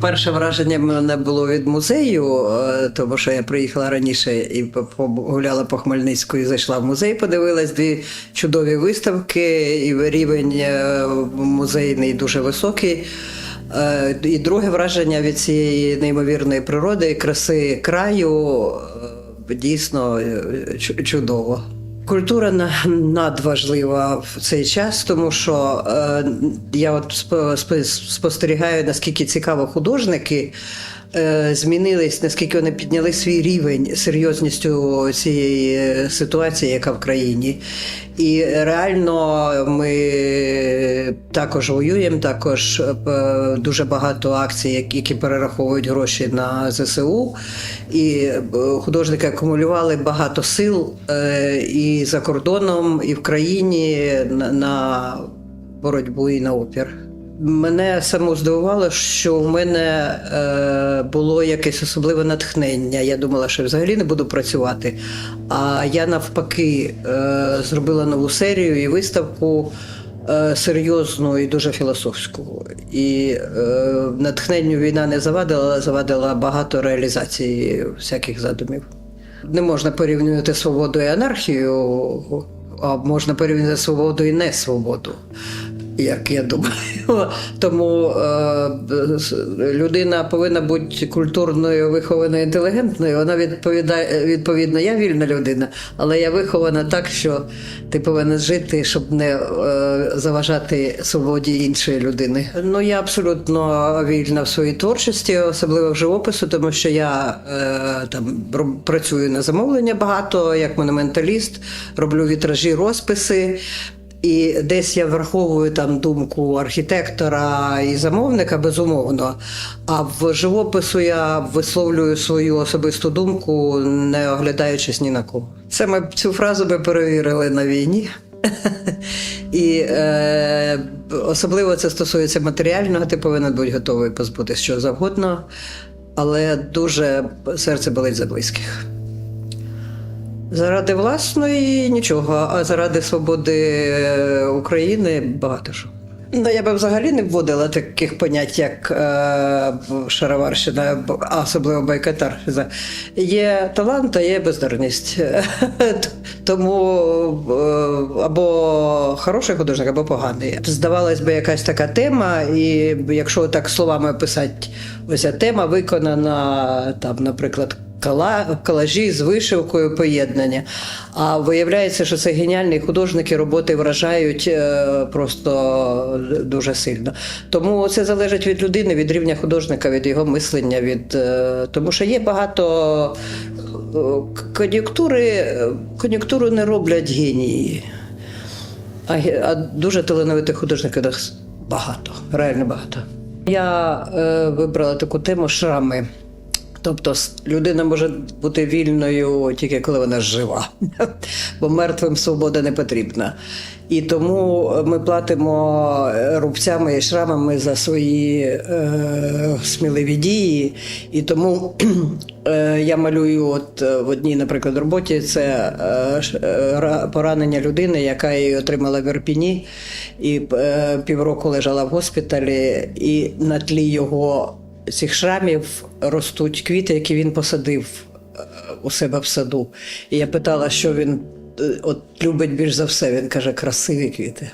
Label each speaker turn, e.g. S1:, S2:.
S1: Перше враження в мене було від музею, е, тому що я приїхала раніше і по- погуляла по Хмельницьку і зайшла в музей, подивилась дві чудові виставки, і рівень е, музейний дуже високий. Е, І друге враження від цієї неймовірної природи краси краю дійсно чудово. Культура на- надважлива в цей час, тому що е, я от спо- спо- спостерігаю, наскільки цікаво художники змінились, наскільки вони підняли свій рівень серйозністю цієї ситуації, яка в країні. І реально ми також воюємо, також е, дуже багато акцій, які- перераховують гроші на ЗСУ. І е, художники акумулювали багато сил е, і за кордоном, і в країні на боротьбу і на опір. Мене саму здивувало, що у мене е, було якесь особливе натхнення. Я думала, що взагалі не буду працювати. А я навпаки е, зробила нову серію і виставку е, серйозну і дуже філософську. І е, натхненню війна не завадила, завадила багато реалізації всяких задумів. Не можна порівнювати свободу і анархію, а можна порівняти свободу і несвободу. Як я думаю, тому е, людина повинна бути культурною, вихованою, інтелігентною. Вона відповідає відповідно, я вільна людина, але я вихована так, що ти повинен жити, щоб не е, заважати свободі іншої людини. Ну я абсолютно вільна в своїй творчості, особливо в живопису, тому що я е, там працюю на замовлення багато, як монументаліст, роблю вітражі, розписи. І десь я враховую там думку архітектора і замовника, безумовно. А в живопису я висловлюю свою особисту думку, не оглядаючись ні на кого. Це ми цю фразу ми перевірили на війні. І е, особливо це стосується матеріального, ти повинен бути готовий позбутися що завгодно, але дуже серце болить за близьких. Заради власної нічого, а заради свободи е, України багато що. Ну, я би взагалі не вводила таких понять, як е, шароварщина, а особливо байкатар. Є талант, а є бездарність. Тому е, або хороший художник, або поганий. Здавалось би, якась така тема, і якщо так словами описати, ось ця тема виконана там, наприклад, колажі з вишивкою поєднання. А виявляється, що це геніальні художники, роботи вражають е, просто дуже сильно. Тому це залежить від людини, від рівня художника, від його мислення. Від, е, тому що є багато е, кон'юнктури, кон'юнктуру не роблять генії. А, а дуже талановитих художників багато, реально багато. Я е, вибрала таку тему шрами. Тобто людина може бути вільною тільки коли вона жива, бо мертвим свобода не потрібна. І тому ми платимо е, рубцями і шрамами за свої е, сміливі дії. І тому е, я малюю от е, в одній, наприклад, роботі це е, е, поранення людини, яка її отримала в Ірпіні, і е, півроку лежала в госпіталі, і на тлі його цих шрамів ростуть квіти, які він посадив е, у себе в саду. І я питала, що він е, от любить більш за все. Він каже, красиві квіти.